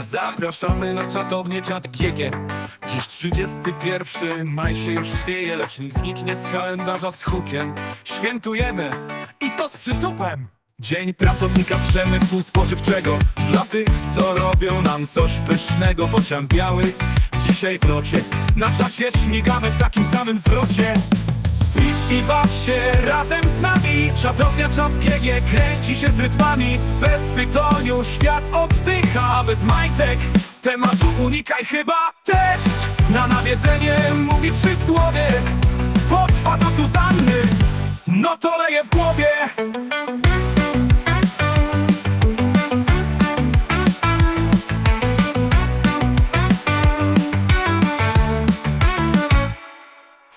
Zapraszamy na czatownię czat GG Dziś 31 maj się już chwieje Lecz nim zniknie z kalendarza z hukiem. Świętujemy i to z przytupem Dzień pracownika przemysłu spożywczego. Dla tych, co robią nam coś pysznego Bocian biały, dzisiaj w locie. Na czacie śmigamy w takim samym zwrocie i baw się razem z nami. Czatownia czat GG kręci się z rytmami. Bez tytoniu świat oddycha Bez majtek tematu unikaj. Chyba Deszcz na nawiedzenie mówi przysłowie Potrwa do Suzanny No to leje w głowie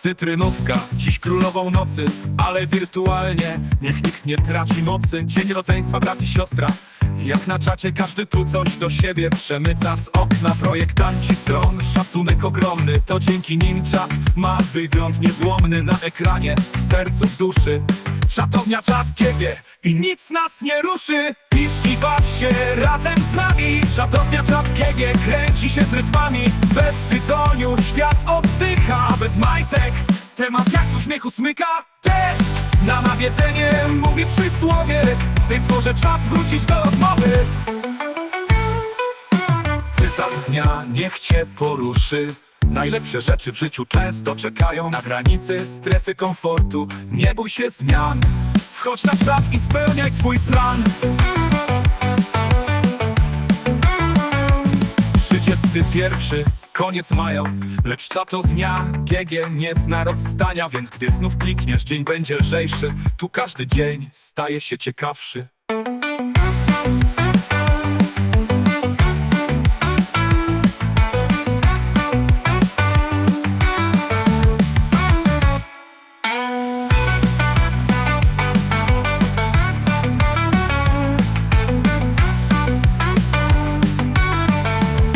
Cytrynówka, dziś królową nocy, ale wirtualnie Niech nikt nie traci mocy. Dzień rodzeństwa, brat i siostra Jak na czacie każdy tu coś do siebie przemyca. Z okna Projektanci stron, szacunek ogromny To dzięki nim czat ma wygląd niezłomny. Na ekranie, w sercu, w duszy Czatownia czat GG i nic nas nie ruszy Pisz i baw się razem z nami. Czatownia czat GG kręci się z rytmami. Bez tytoniu świat oddycha Bez majtek. Temat jak z uśmiechu smyka. Deszcz na nawiedzenie mówi przysłowie. Więc może czas wrócić do rozmowy. Cytat dnia niech cię poruszy. Najlepsze rzeczy w życiu często czekają na granicy strefy komfortu. Nie bój się zmian Wchodź na czat i spełniaj swój plan. 31 koniec maja. Lecz czatownia GG nie zna rozstania Więc gdy znów klikniesz dzień będzie lżejszy. Tu każdy dzień staje się ciekawszy